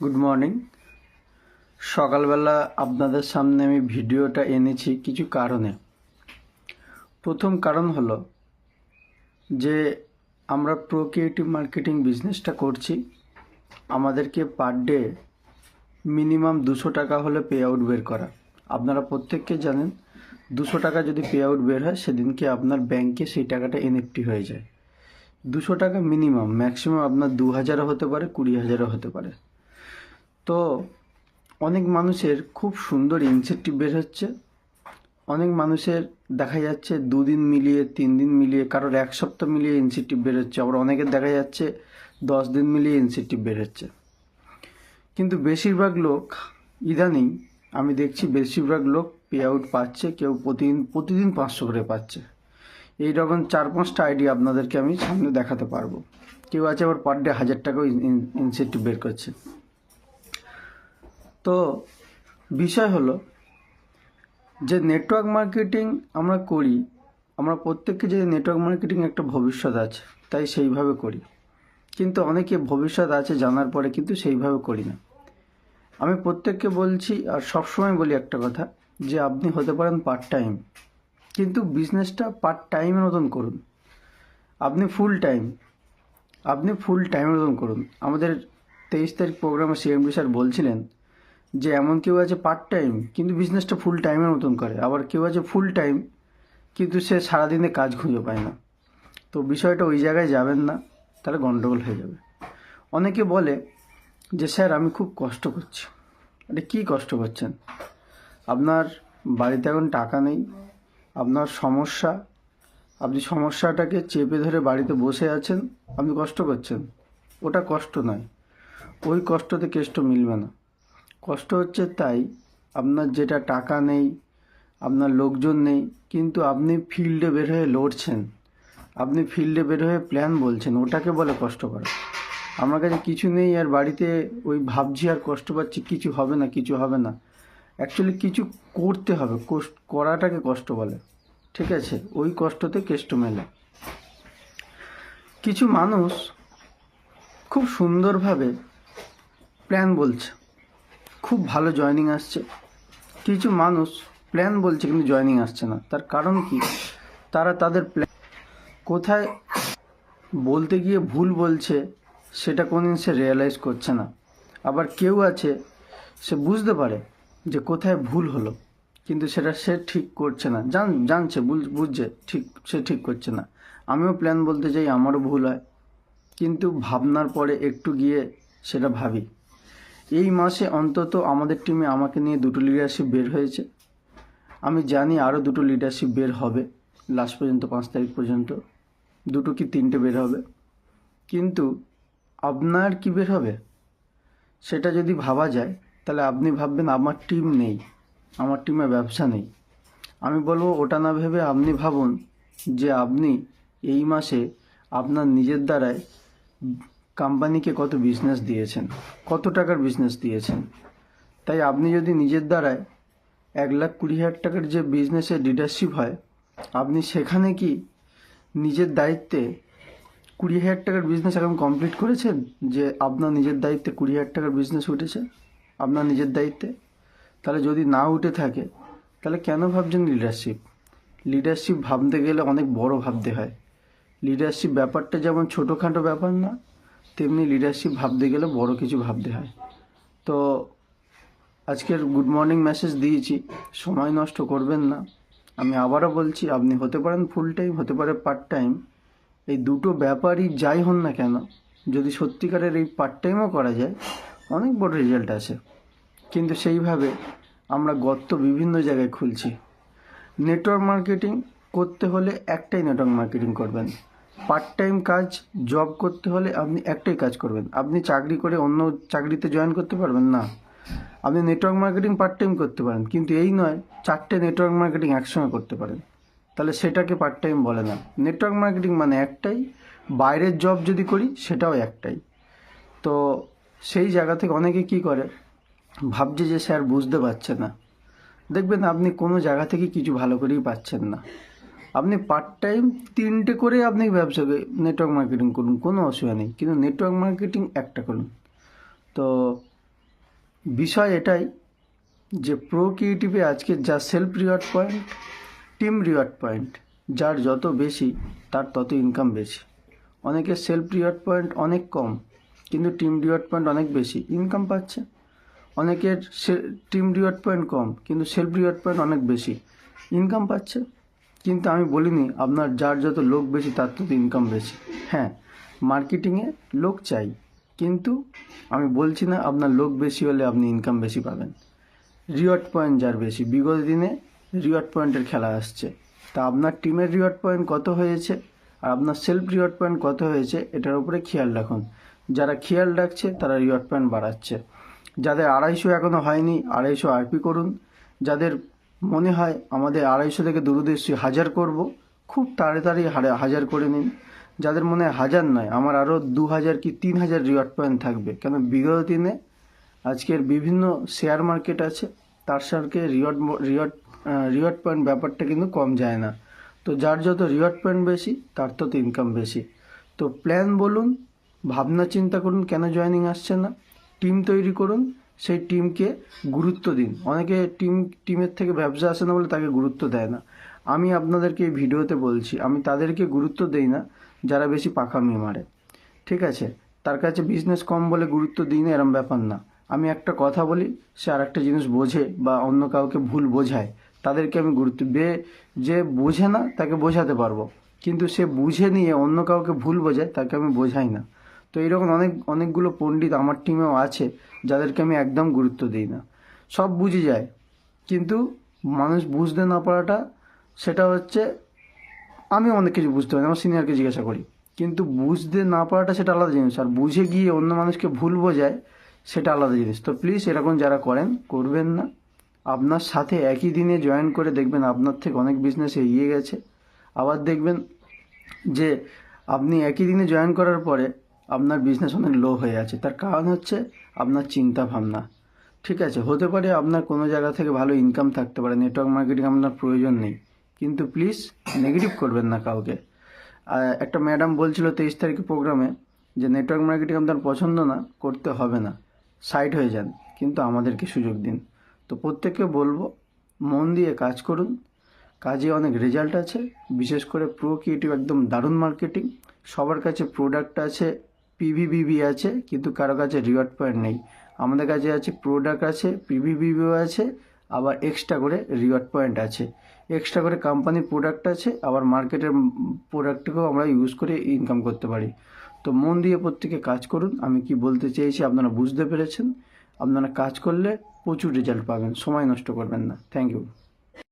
Good morning সকালবেলা আপনাদের সামনে আমি ভিডিওটা এনেছি কিছু কারণে। প্রথম কারণ হলো যে আমরা ক্রিয়েটিভ মার্কেটিং বিজনেসটা করছি। আমাদেরকে পার ডে মিনিমাম দুশো টাকা হলে পে আউট বের করা। আপনারা প্রত্যেককে জানেন, দুশো টাকা যদি পে আউট বের হয়, সেদিনকে আপনার ব্যাংকে সেই টাকাটা এনএফটি হয়ে যায়। দুশো টাকা মিনিমাম ম্যাক্সিমাম আপনার দু হাজারও হতে পারে, কুড়ি হাজারও হতে পারে। তো অনেক মানুষের খুব সুন্দর ইনসেন্টিভ বের হচ্ছে। অনেক মানুষের দেখা যাচ্ছে দুদিন মিলিয়ে তিন দিন মিলিয়ে, কারোর এক সপ্তাহ মিলিয়ে ইনসেন্টিভ বের হচ্ছে, আবার অনেকের দেখা যাচ্ছে দশ দিন মিলিয়ে ইনসেন্টিভ বের হচ্ছে। কিন্তু বেশিরভাগ লোক ইদানিং, আমি দেখছি বেশিরভাগ লোক পে আউট পাচ্ছে, কেউ প্রতিদিন প্রতিদিন পাঁচশো করে পাচ্ছে। এই রকম চার পাঁচটা আইডি আপনাদেরকে আমি সামনে দেখাতে পারব। কেউ আছে আবার পার ডে হাজার টাকাও ইনসেন্টিভ বের করছে। তো বিষয় হলো যে নেটওয়ার্ক মার্কেটিং আমরা করি, আমরা প্রত্যেককে যে নেটওয়ার্ক মার্কেটিং একটা ভবিষ্যৎ আছে, তাই সেইভাবে করি। কিন্তু অনেকে ভবিষ্যৎ আছে জানার পরে কিন্তু সেইভাবে করি না। আমি প্রত্যেককে বলছি আর সবসময় বলি একটা কথা, যে আপনি হতে পারেন পার্ট টাইম কিন্তু বিজনেসটা পার্ট টাইমের মতন করুন। আপনি ফুল টাইম আপনি ফুল টাইমের মতন করুন। আমাদের তেইশ তারিখ প্রোগ্রামে সিএমডি স্যার বলছিলেন যে এমন কেউ আছে পার্ট টাইম কিন্তু বিজনেসটা ফুল টাইমের মতন করে। আবার কেউ আছে ফুল টাইম কিন্তু সে সারাদিনে কাজ খুঁজে পায় না। তো বিষয়টা ওই জায়গায় যাবেন না, তাহলে গন্ডগোল হয়ে যাবে। অনেকে বলে যে, স্যার, আমি খুব কষ্ট করছি। আরে, কী কষ্ট করছেন? আপনার বাড়িতে এখন টাকা নেই, আপনার সমস্যা, আপনি সমস্যাটাকে চেপে ধরে বাড়িতে বসে আছেন, আপনি কষ্ট করছেন। ওটা কষ্ট নয়। ওই কষ্টতে কেষ্ট মিলবে না। কষ্ট হচ্ছে তাই আপনার যেটা টাকা নেই, আপনার লোকজন নেই, কিন্তু আপনি ফিল্ডে বের হয়ে লড়ছেন। আপনি ফিল্ডে বের হয়ে প্ল্যান বলছেন, ওটাকে বলে কষ্ট করা। আমার কাছে কিছু নেই, আর বাড়িতে ওই ভাবছি আর কষ্ট পাচ্ছি, কিছু হবে না, কিছু হবে না। অ্যাকচুয়ালি কিছু করতে হবে করাটাকে কষ্ট বলে, ঠিক আছে? ওই কষ্টতে কেষ্ট মেলে। কিছু মানুষ খুব সুন্দরভাবে প্ল্যান বলছে। খুব ভালো জয়নিং আসছে। কিছু মানুষ প্ল্যান বলছে কিন্তু জয়নিং আসছে না। তার কারণ কি? তারা তাদের প্ল্যান কোথায় বলতে গিয়ে ভুল বলছে, সেটা কোনদিন সে রিয়েলাইজ করছে না। আবার কেউ আছে, সে বুঝতে পারে যে কোথায় ভুল হলো, কিন্তু সেটা সে ঠিক করছে না। জান, জানছে, বুঝ- বুঝছে, ঠিক, সে ঠিক করছে না। আমিও প্ল্যান বলতে চাই আমারও ভুল হয়, কিন্তু ভাবনার পরে একটু গিয়ে সেটা ভাবি। এই মাসে অন্তত আমাদের টিমে আমাকে নিয়ে দুটো লিডারশিপ বের হয়েছে। আমি জানি আরও দুটো লিডারশিপ বের হবে লাস্ট পর্যন্ত, পাঁচ তারিখ পর্যন্ত। দুটো কি তিনটে বের হবে? কিন্তু আপনার কি বের হবে? সেটা যদি ভাবা যায়, তাহলে আপনি ভাববেন আমার টিম নেই, আমার টিমে ব্যবসা নেই। আমি বলব, ওটা না ভেবে আপনি ভাবুন যে আপনি এই মাসে আপনার নিজের দ্বারায় কোম্পানিকে কত বিজনেস দিয়েছেন, কত টাকার বিজনেস দিয়েছেন। তাই আপনি যদি নিজের দ্বারায় এক লাখ কুড়ি হাজার টাকার যে বিজনেসের লিডারশিপ হয়, আপনি সেখানে কি নিজের দায়িত্বে কুড়ি হাজার টাকার বিজনেস এখন কমপ্লিট করেছেন? যে আপনার নিজের দায়িত্বে কুড়ি হাজার টাকার বিজনেস উঠেছে, আপনার নিজের দায়িত্বে? তাহলে যদি না উঠে থাকে, তাহলে কেন ভাবছেন লিডারশিপ লিডারশিপ ভাবতে গেলে অনেক বড় ভাবতে হয়। লিডারশিপ ব্যাপারটা যেমন ছোটোখাটো ব্যাপার না তেমনি লিডারশিপ ভাবতে গেলে বড় কিছু ভাবতে হয়। তো আজকের গুড মর্নিং মেসেজ দিয়েছি, সময় নষ্ট করবেন না। আমি আবারও বলছি, আপনি হতে পারেন ফুল টাইম হতে পারে পার্ট টাইম এই দুটো ব্যাপারই যাই হন না কেন, যদি সত্যিকারের এই পার্ট টাইমও করা যায়, অনেক বড় রেজাল্ট আছে কিন্তু সেইভাবে আমরা গর্ত বিভিন্ন জায়গায় খুলছি। নেটওয়ার্ক মার্কেটিং করতে হলে একটাই নেটওয়ার্ক মার্কেটিং করবেন। পার্ট টাইম কাজ জব করতে হলে আপনি একটাই কাজ করবেন। আপনি চাকরি করে অন্য চাকরিতে জয়েন করতে পারবেন না। আপনি নেটওয়ার্ক মার্কেটিং পার্ট টাইম করতে পারেন, কিন্তু এই নয়, চারটে নেটওয়ার্ক মার্কেটিং একসঙ্গে করতে পারেন। তাহলে সেটাকে পার্ট টাইম বলে না। নেটওয়ার্ক মার্কেটিং মানে একটাই, বাইরের জব যদি করি, সেটাও একটাই। তো সেই জায়গা থেকে অনেকে কি করে, ভাবছে যে স্যার বুঝতে পারছে না। দেখবেন আপনি কোনো জায়গা থেকে কিছু ভালো করেই পাচ্ছেন না। আপনি পার্ট টাইম তিনটে করে আপনি ব্যবসা নেটওয়ার্ক মার্কেটিং করুন, কোনো অসুবিধা নেই। কিন্তু নেটওয়ার্ক মার্কেটিং একটা করুন। তো বিষয় এটাই যে প্রো ক্রিয়েটিভে আজকে যা self reward point team reward point যার যত বেশি, তার তত ইনকাম বেশি। অনেকের সেলফ রিওয়ার্ড পয়েন্ট অনেক কম, কিন্তু টিম রিওয়ার্ড পয়েন্ট অনেক বেশি ইনকাম পাচ্ছে। অনেকের টিম রিওয়ার্ড পয়েন্ট কম, কিন্তু সেলফ রিওয়ার্ড পয়েন্ট অনেক বেশি ইনকাম পাচ্ছে। কিন্তু আমি বলিনি, আপনার যার যত লোক বেশি, তার তত ইনকাম বেশি। হ্যাঁ মার্কেটিংয়ে লোক চাই, কিন্তু আমি বলছি না আপনার লোক বেশি হলে আপনি ইনকাম বেশি পাবেন। রিওয়ার্ড পয়েন্ট যার বেশি, বিগত দিনে রিওয়ার্ড পয়েন্টের খেলা আসছে। তা আপনার টিমের রিওয়ার্ড পয়েন্ট কত হয়েছে? আর আপনার সেলফ রিওয়ার্ড পয়েন্ট কত হয়েছে? এটার উপরে খেয়াল রাখুন। যারা খেয়াল রাখছে, তারা রিওয়ার্ড পয়েন্ট বাড়াচ্ছে। যাদের আড়াইশো এখনও হয়নি, আড়াইশো আরপি করুন। যাদের মনে হয় আমাদের আড়াইশো থেকে দূরদর্শী হাজার করব। খুব তাড়াতাড়ি হাজার করে নিন। যাদের মনে হাজার নয়, আমার আরও দু হাজার কি তিন হাজার রিওয়ার্ড পয়েন্ট থাকবে। কেন বিগত দিনে আজকের বিভিন্ন শেয়ার মার্কেট আছে, তার সঙ্গে রিওয়ার্ড রিওয়ার্ড রিওয়ার্ড পয়েন্ট ব্যাপারটা কিন্তু কম যায় না। তো যার যত রিওয়ার্ড পয়েন্ট বেশি, তার তত ইনকাম বেশি। তো প্ল্যান বলুন, ভাবনা চিন্তা করুন, কেন জয়েনিং আসছে না? টিম তৈরি করুন সেই টিমকে গুরুত্ব দিন। অনেকে টিম, টিমের থেকে ব্যবসা আসে না বলে তাকে গুরুত্ব দেয় না। আমি আপনাদেরকে এই ভিডিওতে বলছি, আমি তাদেরকে গুরুত্ব দেই না, যারা বেশি পাকামি মারে। ঠিক আছে? তার কাছে বিজনেস কম বলে গুরুত্ব দিই না, এরম ব্যাপার না। আমি একটা কথা বলি, সে আর একটা জিনিস বোঝে বা অন্য কাউকে ভুল বোঝায়। তাদেরকে আমি গুরুত্ব, বে, যে বোঝে না, তাকে বোঝাতে পারব। কিন্তু সে বুঝে নিয়ে অন্য কাউকে ভুল বোঝায়, তাকে আমি বোঝাই না। তো এইরকম অনেক, অনেকগুলো পণ্ডিত আমার টিমেও আছে, যাদেরকে আমি একদম গুরুত্ব দিই না। সব বুঝে যায়, কিন্তু মানুষ বুঝতে না পারাটা সেটা হচ্ছে আমি অনেক কিছু বুঝতে পারি আমার সিনিয়রকে জিজ্ঞাসা করি। কিন্তু বুঝতে না পারাটা সেটা আলাদা জিনিস, আর বুঝে গিয়ে অন্য মানুষকে ভুল বোঝায় সেটা আলাদা জিনিস। তো প্লিজ এরকম যারা করেন, করবেন না। আপনার সাথে একই দিনে জয়েন করে দেখবেন আপনার থেকে অনেক বিজনেস এগিয়ে গেছে। আবার দেখবেন যে আপনি একই দিনে জয়েন করার পরে আপনার বিজনেস অনেক লো হয়ে আছে। তার কারণ হচ্ছে আপনার চিন্তা ভাবনা ঠিক আছে? হতে পারে আপনার কোনো জায়গা থেকে ভালো ইনকাম থাকতে পারে নেটওয়ার্ক মার্কেটিং আপনার প্রয়োজন নেই। কিন্তু প্লিজ নেগেটিভ করবেন না কাউকে। একটা ম্যাডাম বলছিল তেইশ তারিখে প্রোগ্রামে যে নেটওয়ার্ক মার্কেটিং আপনার পছন্দ না, করতে হবে না। সাইড হয়ে যান, কিন্তু আমাদেরকে সুযোগ দিন। তো প্রত্যেককে বলব, মন দিয়ে কাজ করুন। কাজে অনেক রেজাল্ট আছে। বিশেষ করে প্রো ক্রিয়েটিভ একদম দারুণ মার্কেটিং সবার কাছে প্রোডাক্ট আছে পিভিবিবি আছে, কিন্তু কারও কাছে রিওয়ার্ড পয়েন্ট নেই। আমাদের কাছে আছে প্রোডাক্ট আছে পিভিবিবিও আছে, আবার এক্সট্রা করে রিওয়ার্ড পয়েন্ট আছে। এক্সট্রা করে কোম্পানির প্রোডাক্ট আছে, আবার মার্কেটের প্রোডাক্টকেও আমরা ইউজ করে ইনকাম করতে পারি। তো মন দিয়ে প্রত্যেকে কাজ করুন, আমি কি বলতে চেয়েছি আপনারা বুঝতে পেরেছেন। আপনারা কাজ করলে প্রচুর রেজাল্ট পাবেন, সময় নষ্ট করবেন না। Thank you